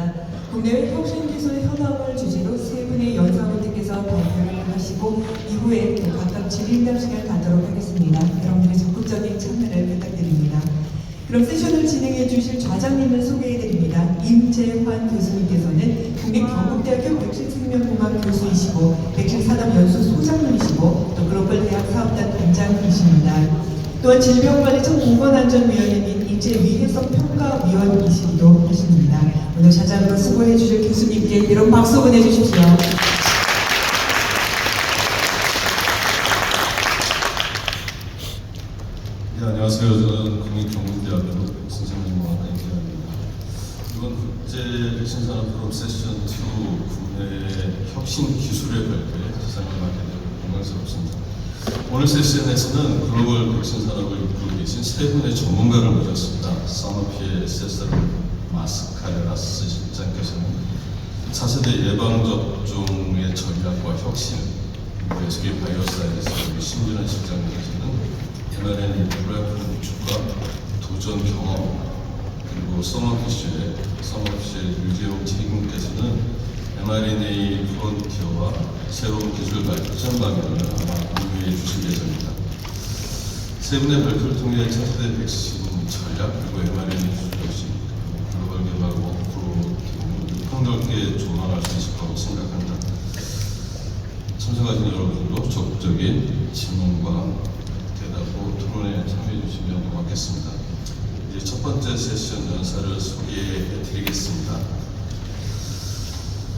하겠습니다. 국내외 혁신기술 현황을 주제로 세 분의 연사분들께서 발표를 하시고 이후에 또 각각 질의응답 시간을 갖도록 하겠습니다. 여러분들의 적극적인 참여를 부탁드립니다. 그럼 세션을 진행해 주실 좌장님을 소개해 드립니다. 임재환 교수님께서는 국립경북대학교 백신생명공학 교수이시고 백신산업연수 소장님이시고 또 글로벌 대학 사업단 단장이십니다. 또한 질병관리청 보건안전위원회 및 인재위해석 평가위원이시기도 하십니다. 오늘 자장으로 수고해 주실 교수님께 여러분 박수 보내주십시오. 네, 안녕하세요. 저는 국립경북대학교 선생님과 임재환입니다. 이번 국제 신산업 프로 세션 2 국내 혁신 기술의 발표에 시상을 맡게 되어 영광스럽습니다. 오늘 세션에서는 글로벌 백신 산업을 이끌고 계신 세 분의 전문가를 모셨습니다. 사노피의 세서르 마스카레라스 실장께서는 차세대 예방접종의 전략과 혁신, SK 바이오사이언스 신준환 실장님께서는 mRNA 프로야프 구축과 도전 경험, 그리고 서머피쉬의 서머피쉬의 유재용 책임께서는 mRNA 프론티어와 새로운 기술 발전 방향을 아마 공유해 주실 예정입니다. 세 분의 발표를 통해 차세대 백신 전략 그리고 mRNA 기술 혁신, 그리고 글로벌 개발 워크로 폭넓게 조망할 수 있을 거라고 생각합니다. 참석하신 여러분들도 적극적인 질문과 대답으로 토론에 참여해 주시면 고맙겠습니다. 이제 첫 번째 세션 연사를 소개해.